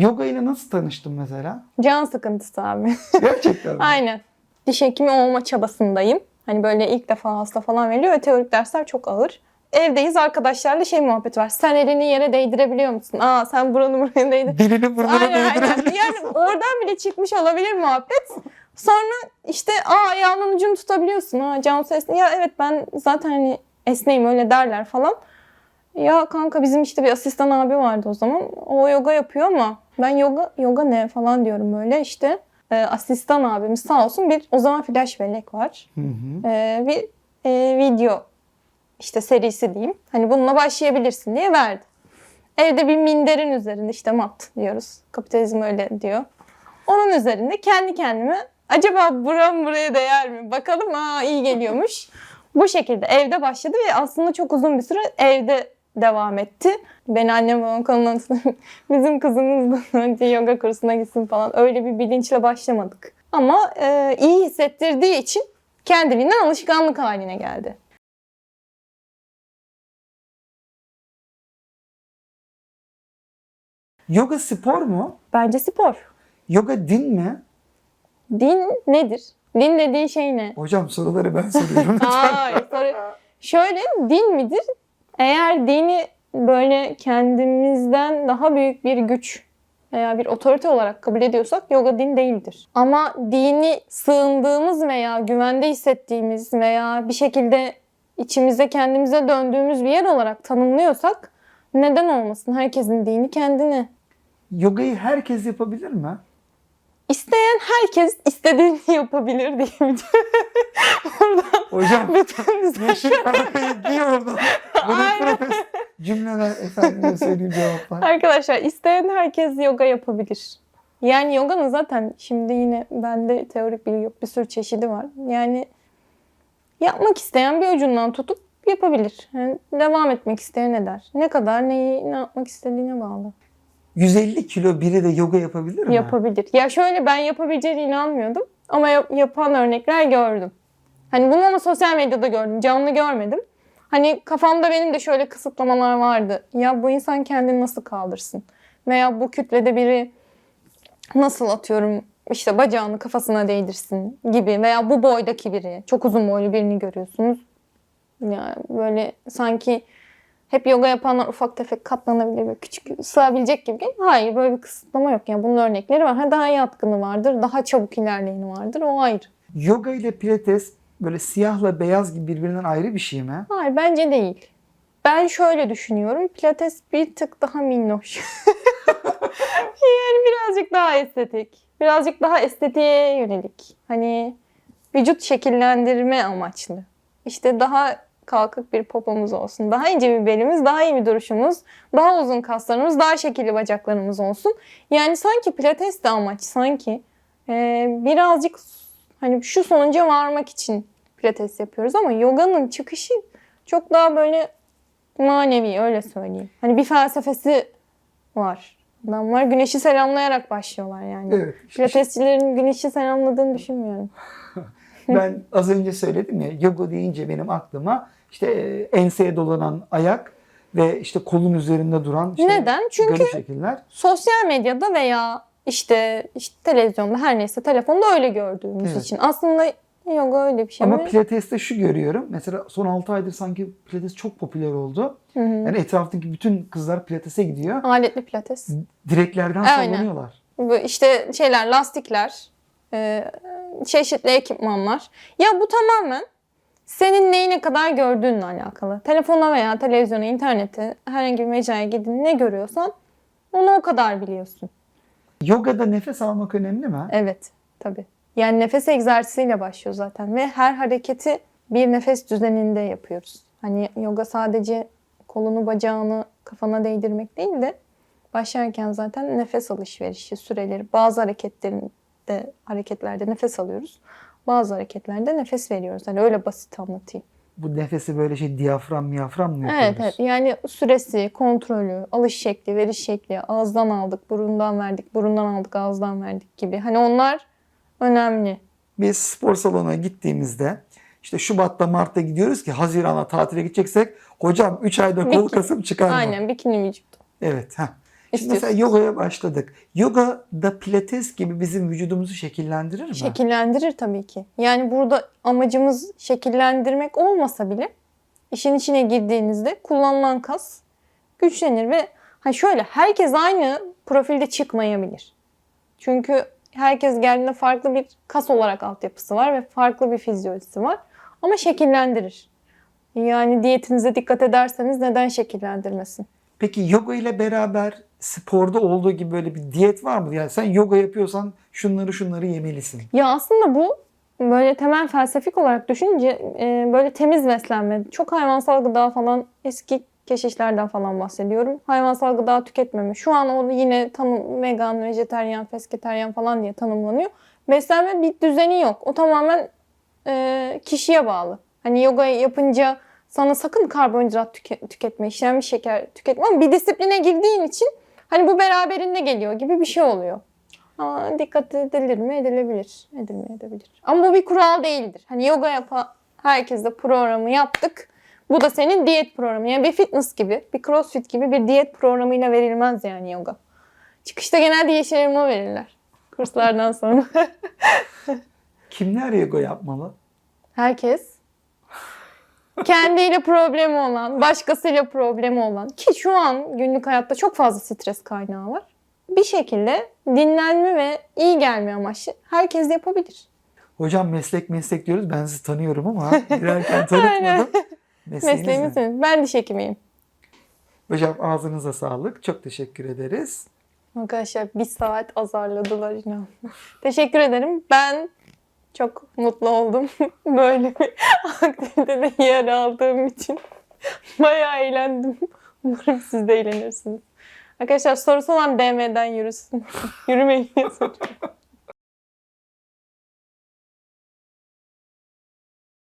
Yoga ile nasıl tanıştın mesela? Can sıkıntısı abi. Gerçekten mi? Aynen. Diş hekimi olma çabasındayım. Hani böyle ilk defa hasta falan veriliyor ve teorik dersler çok ağır. Evdeyiz arkadaşlarla şey muhabbet var. Sen elini yere değdirebiliyor musun? Aa sen buranı buraya değdir. Dilini burnuna Aynen aynen. değdirebiliyor. Yani oradan bile çıkmış olabilir muhabbet. Sonra işte aa ayağının ucunu tutabiliyorsun. Aa Cansu esne. Ya evet ben zaten hani esneyim öyle derler falan. Ya kanka bizim işte bir asistan abi vardı o zaman. O yoga yapıyor ama ben yoga yoga ne falan diyorum böyle işte. Ee, asistan abimiz sağ olsun bir o zaman flash bellek var. Hı hı. Ee, bir e, video işte serisi diyeyim. Hani bununla başlayabilirsin diye verdi. Evde bir minderin üzerinde işte mat diyoruz. Kapitalizm öyle diyor. Onun üzerinde kendi kendime acaba buram buraya değer mi? Bakalım aa iyi geliyormuş. Bu şekilde evde başladı ve aslında çok uzun bir süre evde devam etti. Ben annem babam kanalına bizim kızımız da önce yoga kursuna gitsin falan öyle bir bilinçle başlamadık. Ama e, iyi hissettirdiği için kendiliğinden alışkanlık haline geldi. Yoga spor mu? Bence spor. Yoga din mi? Din nedir? Din dediğin şey ne? Hocam soruları ben soruyorum. Hayır. soru- Şöyle din midir? Eğer dini böyle kendimizden daha büyük bir güç veya bir otorite olarak kabul ediyorsak yoga din değildir. Ama dini sığındığımız veya güvende hissettiğimiz veya bir şekilde içimize kendimize döndüğümüz bir yer olarak tanımlıyorsak neden olmasın? Herkesin dini kendine. Yogayı herkes yapabilir mi? İsteyen herkes istediğini yapabilir diye Hocam bütün yeşil arkayı giy oradan. Profes cümleler efendime söyleyeyim cevaplar. Arkadaşlar isteyen herkes yoga yapabilir. Yani yoganın zaten şimdi yine bende teorik bilgi yok bir sürü çeşidi var. Yani yapmak isteyen bir ucundan tutup yapabilir. Yani devam etmek isteyen eder. Ne kadar neyi ne yapmak istediğine bağlı. 150 kilo biri de yoga yapabilir mi? Yapabilir. Ya şöyle ben yapabileceğine inanmıyordum ama yap- yapan örnekler gördüm. Hani bunu ama sosyal medyada gördüm. Canlı görmedim. Hani kafamda benim de şöyle kısıtlamalar vardı. Ya bu insan kendini nasıl kaldırsın? Veya bu kütlede biri nasıl atıyorum işte bacağını kafasına değdirsin gibi veya bu boydaki biri çok uzun boylu birini görüyorsunuz. Yani böyle sanki hep yoga yapanlar ufak tefek katlanabilir böyle küçük sığabilecek gibi. Hayır böyle bir kısıtlama yok. Yani bunun örnekleri var. Ha daha yatkını vardır, daha çabuk ilerleyeni vardır. O ayrı. Yoga ile pilates böyle siyahla beyaz gibi birbirinden ayrı bir şey mi? Hayır bence değil. Ben şöyle düşünüyorum. Pilates bir tık daha minnoş. yani birazcık daha estetik. Birazcık daha estetiğe yönelik. Hani vücut şekillendirme amaçlı. İşte daha kalkık bir popomuz olsun. Daha ince bir belimiz, daha iyi bir duruşumuz, daha uzun kaslarımız, daha şekilli bacaklarımız olsun. Yani sanki pilates de amaç. Sanki Ee, birazcık hani şu sonuca varmak için pilates yapıyoruz ama yoganın çıkışı çok daha böyle manevi öyle söyleyeyim. Hani bir felsefesi var. Adamlar güneşi selamlayarak başlıyorlar yani. Evet. Pilatesçilerin güneşi selamladığını düşünmüyorum. Ben az önce söyledim ya yoga deyince benim aklıma işte e, enseye dolanan ayak ve işte kolun üzerinde duran işte Neden? Çünkü şekiller. sosyal medyada veya işte, işte televizyonda her neyse telefonda öyle gördüğümüz Evet. için. Aslında yoga öyle bir şey Ama mi? pilateste şu görüyorum. Mesela son 6 aydır sanki pilates çok popüler oldu. Hı hı. Yani etraftaki bütün kızlar pilatese gidiyor. Aletli pilates. Direklerden Aynen. sallanıyorlar. Bu işte şeyler, lastikler, e, çeşitli ekipmanlar. Ya bu tamamen senin neyi ne kadar gördüğünle alakalı. Telefona veya televizyona, internete, herhangi bir mecraya gidin ne görüyorsan onu o kadar biliyorsun. Yogada nefes almak önemli mi? Evet, tabii. Yani nefes egzersiziyle başlıyor zaten ve her hareketi bir nefes düzeninde yapıyoruz. Hani yoga sadece kolunu, bacağını kafana değdirmek değil de başlarken zaten nefes alışverişi süreleri. Bazı hareketlerinde hareketlerde nefes alıyoruz. Bazı hareketlerde nefes veriyoruz. Hani öyle basit anlatayım. Bu nefesi böyle şey diyafram miyafram mı yapıyoruz? Evet, evet. Yani süresi, kontrolü, alış şekli, veriş şekli, ağızdan aldık, burundan verdik, burundan aldık, ağızdan verdik gibi. Hani onlar önemli. Biz spor salonuna gittiğimizde işte Şubat'ta Mart'ta gidiyoruz ki Haziran'a tatile gideceksek hocam 3 ayda kol kasım çıkar mı? Aynen bikini vücut. Evet. Heh. Şimdi mesela yogaya başladık. Yoga da pilates gibi bizim vücudumuzu şekillendirir mi? Şekillendirir tabii ki. Yani burada amacımız şekillendirmek olmasa bile işin içine girdiğinizde kullanılan kas güçlenir ve ha şöyle herkes aynı profilde çıkmayabilir. Çünkü herkes geldiğinde farklı bir kas olarak altyapısı var ve farklı bir fizyolojisi var. Ama şekillendirir. Yani diyetinize dikkat ederseniz neden şekillendirmesin? Peki yoga ile beraber sporda olduğu gibi böyle bir diyet var mı? Yani sen yoga yapıyorsan şunları şunları yemelisin. Ya aslında bu böyle temel felsefik olarak düşününce e, böyle temiz beslenme, çok hayvansal gıda falan eski keşişlerden falan bahsediyorum. Hayvansal gıda tüketmeme. Şu an o yine tanım vegan, vejeteryan, pesketeryan falan diye tanımlanıyor. Beslenme bir düzeni yok. O tamamen e, kişiye bağlı. Hani yoga yapınca sana sakın karbonhidrat tüke- tüketme, işlenmiş şeker tüketme ama bir disipline girdiğin için hani bu beraberinde geliyor gibi bir şey oluyor. Ama dikkat edilir mi? Edilebilir. Edilmeyebilir. Ama bu bir kural değildir. Hani yoga yapan herkes de programı yaptık. Bu da senin diyet programı. Yani bir fitness gibi, bir crossfit gibi bir diyet programıyla verilmez yani yoga. Çıkışta genelde yeşil elma verirler. Kurslardan sonra. Kimler yoga yapmalı? Herkes kendiyle problemi olan, başkasıyla problemi olan ki şu an günlük hayatta çok fazla stres kaynağı var. Bir şekilde dinlenme ve iyi gelme amaçlı herkes yapabilir. Hocam meslek meslek diyoruz. Ben sizi tanıyorum ama girerken tanıtmadım. Mesleğimiz ne? Ben diş hekimiyim. Hocam ağzınıza sağlık. Çok teşekkür ederiz. Arkadaşlar bir saat azarladılar inan. Teşekkür ederim. Ben çok mutlu oldum. Böyle bir aktivitede yer aldığım için. Bayağı eğlendim. Umarım siz de eğlenirsiniz. Arkadaşlar sorusu olan DM'den yürüsün. Yürümeyin.